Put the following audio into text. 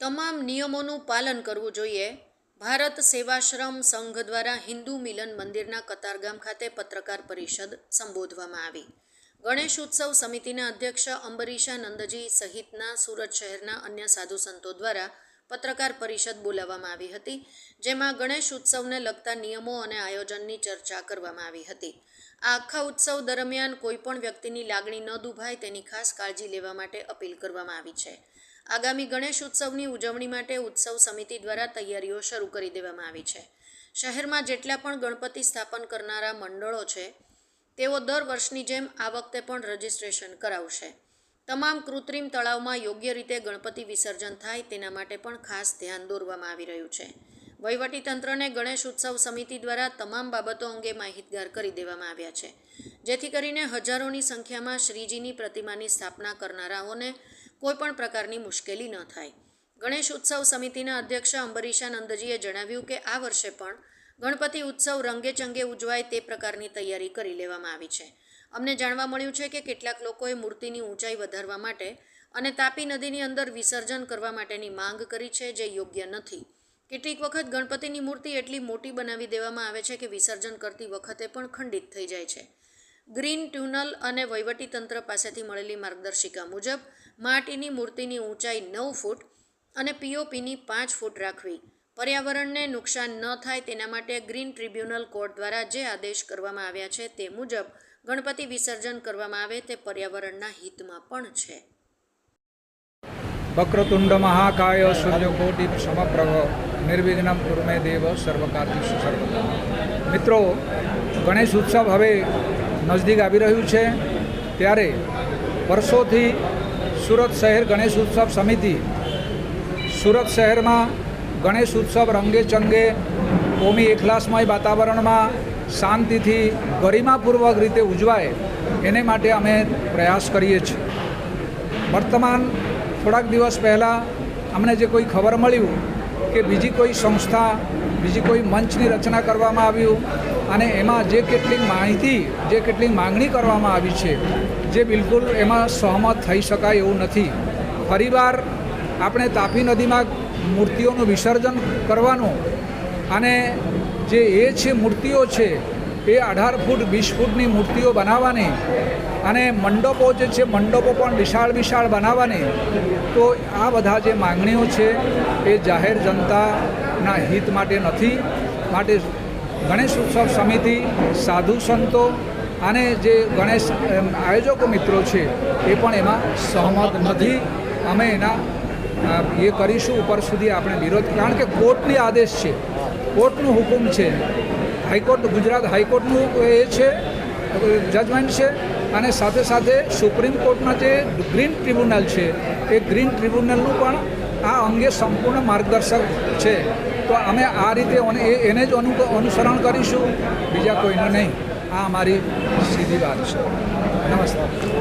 તમામ નિયમોનું પાલન કરવું જોઈએ. ભારત સેવાશ્રમ સંઘ દ્વારા હિન્દુ મિલન મંદિરના કતારગામ ખાતે પત્રકાર પરિષદ સંબોધવામાં આવી. ગણેશ ઉત્સવ સમિતિના અધ્યક્ષ અંબરીશા નંદજી સહિતના સુરત શહેરના અન્ય સાધુ સંતો દ્વારા પત્રકાર પરિષદ બોલાવવામાં આવી હતી, જેમાં ગણેશ ઉત્સવને લગતા નિયમો અને આયોજનની ચર્ચા કરવામાં આવી હતી. આ આખા ઉત્સવ દરમિયાન કોઈપણ વ્યક્તિની લાગણી ન દુભાય તેની ખાસ કાળજી લેવા માટે અપીલ કરવામાં આવી છે. આગામી ગણેશ ઉત્સવની ઉજવણી માટે ઉત્સવ સમિતિ દ્વારા તૈયારીઓ શરૂ કરી દેવામાં આવી છે. શહેરમાં જેટલા પણ ગણપતિ સ્થાપન કરનારા મંડળો છે, તેઓ દર વર્ષની જેમ આ વખતે પણ રજીસ્ટ્રેશન કરાવશે. તમામ કૃત્રિમ તળાવમાં યોગ્ય રીતે ગણપતિ વિસર્જન થાય તેના માટે પણ ખાસ ધ્યાન દોરવામાં આવી રહ્યું છે. વહીવટીતંત્રને ગણેશ ઉત્સવ સમિતિ દ્વારા તમામ બાબતો અંગે માહિતગાર કરી દેવામાં આવ્યા છે. જેથી કરીને હજારોની સંખ્યામાં શ્રીજીની પ્રતિમાની સ્થાપના કરનારાઓને કોઈપણ પ્રકારની મુશ્કેલી ન થાય. ગણેશ ઉત્સવ સમિતિના અધ્યક્ષ અંબરીશા નંદજીએ જણાવ્યું કે આ વર્ષે પણ ગણપતિ ઉત્સવ રંગે ચંગે ઉજવાય તે પ્રકારની તૈયારી કરી લેવામાં આવી છે. અમને જાણવા મળ્યું છે કે કેટલાક લોકોએ મૂર્તિની ઊંચાઈ વધારવા માટે અને તાપી નદીની અંદર વિસર્જન કરવા માટેની માંગ કરી છે જે યોગ્ય નથી. કેટલીક વખત ગણપતિની મૂર્તિ એટલી મોટી બનાવી દેવામાં આવે છે કે વિસર્જન કરતી વખતે પણ ખંડિત થઈ જાય છે. ગ્રીન ટ્યુનલ અને વહીવટીતંત્ર પાસેથી મળેલી માર્ગદર્શિકા મુજબ, માટીની મૂર્તિની ઊંચાઈ નવ ફૂટ અને પીઓપીની પાંચ ફૂટ રાખવી. પર્યાવરણને નુકસાન ન થાય તેના માટે ગ્રીન ટ્રિબ્યુનલ કોર્ટ દ્વારા જે આદેશ કરવામાં આવ્યા છે તે મુજબ ગણપતિ વિસર્જન કરવામાં આવે તે પર્યાવરણના હિતમાં પણ છે. વક્રતુંડ મહાકાય સૂર્યકોટી સમપ્રભ નિર્વિઘ્ન કુર્મે દેવ સર્વકાર્યુ સર્વદા મિત્રો, ગણેશ ઉત્સવ હવે નજદીક આવી રહ્યું છે. ત્યારે વર્ષોથી સુરત શહેર ગણેશ ઉત્સવ સમિતિ સુરત શહેરમાં ગણેશ ઉત્સવ રંગે ચંગે કોમી એકલાસમય વાતાવરણમાં શાંતિથી ગરિમાપૂર્વક રીતે ઉજવાય એને માટે અમે પ્રયાસ કરીએ છીએ. વર્તમાન થોડાક દિવસ પહેલાં અમને જે કોઈ ખબર મળ્યું કે બીજી કોઈ સંસ્થા બીજી કોઈ મંચની રચના કરવામાં આવ્યું અને એમાં જે કેટલીક માહિતી, જે કેટલીક માંગણી કરવામાં આવી છે, જે બિલકુલ એમાં સહમત થઈ શકાય એવું નથી. ફરીવાર આપણે તાપી નદીમાં મૂર્તિઓનું વિસર્જન કરવાનું અને જે એ છે મૂર્તિઓ છે, એ અઢાર ફૂટ, વીસ ફૂટની મૂર્તિઓ બનાવવાની અને મંડપો જે છે, મંડપો પણ વિશાળ વિશાળ બનાવવાની, તો આ બધા જે માંગણીઓ છે, એ જાહેર જનતાના હિત માટે નથી, માટે ગણેશ ઉત્સવ સમિતિ, સાધુ સંતો અને જે ગણેશ આયોજકો મિત્રો છે, એ પણ એમાં સહમત નથી. અમે એના એ કરીશું ઉપર સુધી આપણે વિરોધ, કારણ કે કોર્ટની આદેશ છે. કોર્ટનું હુકુમ છે. હાઈકોર્ટ, ગુજરાત હાઈકોર્ટનું એ છે, જજમેન્ટ છે અને સાથે સાથે સુપ્રીમ કોર્ટના જે ગ્રીન ટ્રિબ્યુનલ છે, એ ગ્રીન ટ્રિબ્યુનલનું પણ આ અંગે સંપૂર્ણ માર્ગદર્શક છે. તો અમે આ રીતે એને જ અનુ અનુસરણ કરીશું. બીજા કોઈનું નહીં. આ અમારી સીધી વાત છે. નમસ્કાર.